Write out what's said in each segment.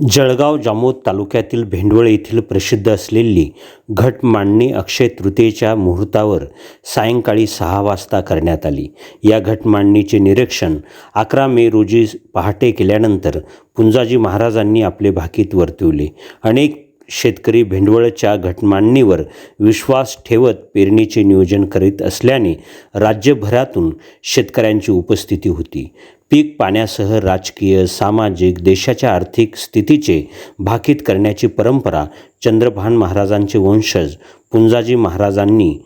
जळगाव जामोद तालुक्यातील भेंडवळ येथील प्रसिद्ध असलेली घट मांडणी अक्षय तृतीयेच्या मुहूर्तावर सायंकाळी सहा वाजता करण्यात आली. या घट मांडणीचे निरीक्षण अकरा मे रोजी पहाटे केल्यानंतर पुंजाजी महाराजांनी आपले भाकीत वर्तवले. अनेक शेतकरी भेंडवळच्या घटमांडणीवर विश्वास ठेवत पेरणीचे नियोजन करीत असल्याने राज्यभरातून शेतकऱ्यांची उपस्थिती होती. पीक पाण्यासह राजकीय सामाजिक देशाच्या आर्थिक स्थितीचे भाकीत करण्याची परंपरा चंद्रभान महाराजांचे वंशज पुंजाजी महाराजांनी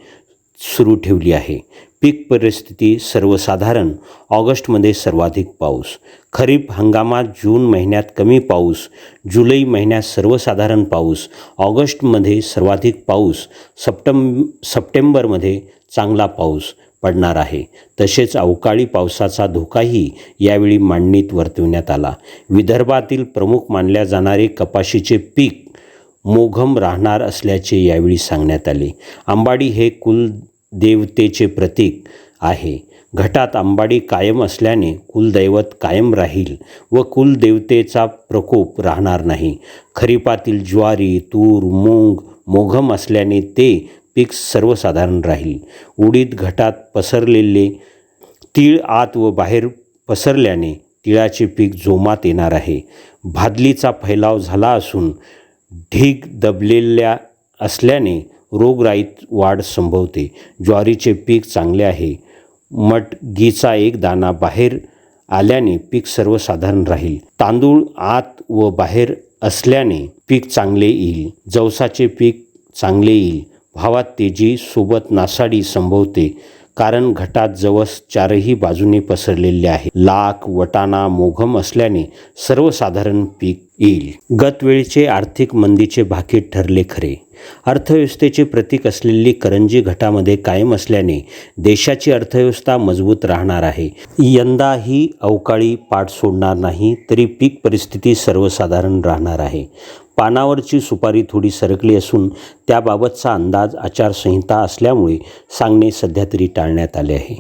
सुरू ठेवली आहे. पीक परिस्थिती सर्वसाधारण. ऑगस्टमध्ये सर्वाधिक पाऊस. खरीप हंगामात जून महिन्यात कमी पाऊस. जुलै महिन्यात सर्वसाधारण पाऊस. ऑगस्टमध्ये सर्वाधिक पाऊस. सप्टम सप्टेंबरमध्ये चांगला पाऊस. पडणार आहे. तसेच अवकाळी पावसाचा धोकाही यावेळी मांडणीत वर्तवण्यात आला. विदर्भातील प्रमुख मानल्या जाणारे कपाशीचे पीक मोघम राहणार असल्याचे यावेळी सांगण्यात आले. अंबाडी हे कुलदेवतेचे प्रतीक आहे. घटात अंबाडी कायम असल्याने कुलदैवत कायम राहील व कुलदेवतेचा प्रकोप राहणार नाही. खरीपातील ज्वारी तूर मूग मोघम असल्याने ते पीक सर्वसाधारण राहील. उडीद घटात पसरलेले तीळ आत व बाहेर पसरल्याने तिळाचे पीक जोमात येणार आहे. भादलीचा फैलाव झाला असून ढीग दबलेल्या असल्याने रोगराईत वाढ संभवते. ज्वारीचे पीक चांगले आहे. मटगीचा एक दाना बाहेर आल्याने पीक सर्वसाधारण राहील. तांदूळ आत व बाहेर असल्याने पीक चांगले येईल. जवसाचे पीक चांगले येईल. भावात तेजी सोबत नासाडी संभवते कारण घटात जवस चारही बाजूने पसरलेले आहे. लाख वटाणा मोघम असल्याने सर्वसाधारण पीक येईल. गतवेळचे आर्थिक मंदीचे भाकीत ठरले खरे. अर्थव्यवस्थेचे प्रतीक असलेली करंजी घटामध्ये कायम असल्याने देशाची अर्थव्यवस्था मजबूत राहणार आहे. यंदाही अवकाळी पाठ सोडणार नाही तरी पीक परिस्थिती सर्वसाधारण राहणार आहे. पानावरची सुपारी थोडी सरकली असून त्याबाबतचा अंदाज आचारसंहिता असल्यामुळे सांगणे सध्या तरी टाळण्यात आले आहे.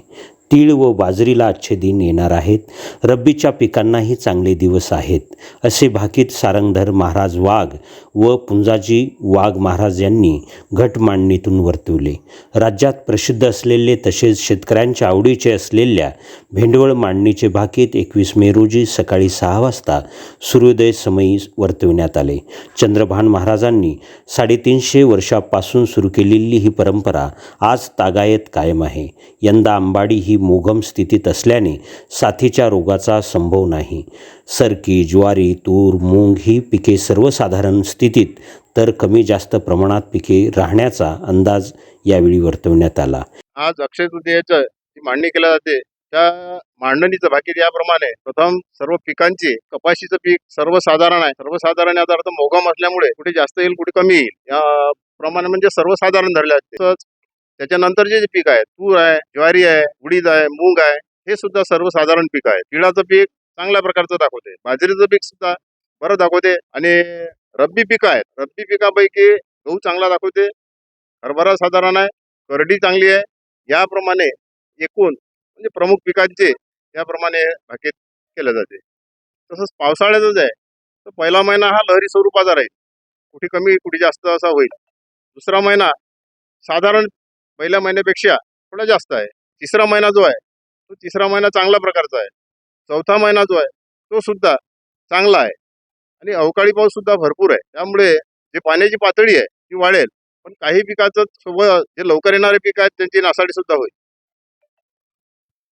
तीळ व बाजरीला अच्छे दिन येणार आहेत. रब्बीच्या पिकांनाही चांगले दिवस आहेत. असे भाकीत सारंगधर महाराज वाघ व पुंजाजी वाघ महाराज यांनी घट मांडणीतून वर्तवले. राज्यात प्रसिद्ध असलेले तसेच शेतकऱ्यांच्या आवडीचे असलेल्या भेंडवळ मांडणीचे भाकीत एकवीस मे रोजी सकाळी सहा वाजता सूर्योदय समयी वर्तविण्यात आले. चंद्रभान महाराजांनी साडेतीनशे वर्षापासून सुरू केलेली ही परंपरा आज तागायत कायम आहे. यंदा अंबाडी ही मोगम स्थितीत असल्याने साथीच्या रोगाचा संभव नाही. सरकी ज्वारी तूर मूग ही पिके सर्वसाधारण स्थितीत तर कमी जास्त प्रमाणात पिके राहण्याचा अंदाज यावेळी वर्तवण्यात आला. आज अक्षय तृतीयेचं मांडणी केल्या जाते त्या मांडणीचं भाकीत याप्रमाणे प्रथम सर्व पिकांची कपाशीचं पीक सर्वसाधारण आहे. सर्वसाधारण याचा अर्थ मोगम असल्यामुळे कुठे जास्त येईल कुठे कमी येईल. या प्रमाणे म्हणजे सर्वसाधारण धरले असते तसंच त्याच्यानंतरचे जे पीक आहे तूर आहे ज्वारी आहे उडीद आहे मूग आहे हे सुद्धा सर्वसाधारण पीक आहे. तिळाचं पीक चांगल्या प्रकारचं दाखवते. बाजरीचं पीक सुद्धा बरं दाखवते. आणि रब्बी पिकं आहेत. रब्बी पिकापैकी गहू चांगला दाखवते. हरभरा साधारण आहे. करडी चांगली आहे. याप्रमाणे एकूण म्हणजे प्रमुख पिकांचे याप्रमाणे भाकीत केलं जाते. तसंच पावसाळ्यातच आहे. तर पहिला महिना हा लहरी स्वरूपाचा राहील कुठे कमी कुठे जास्त असा होईल. दुसरा महिना साधारण पहिल्या महिन्यापेक्षा थोडा जास्त आहे. तिसरा महिना जो आहे तो तिसरा महिना चांगल्या प्रकारचा आहे. चौथा महिना जो आहे तो सुद्धा चांगला आहे. आणि अवकाळी पाऊस सुद्धा भरपूर आहे. त्यामुळे जे पाण्याची पातळी आहे ती वाढेल. पण काही पिकाचं सोबत जे लवकर येणारे पीक आहेत त्यांची नासाडी सुद्धा होईल.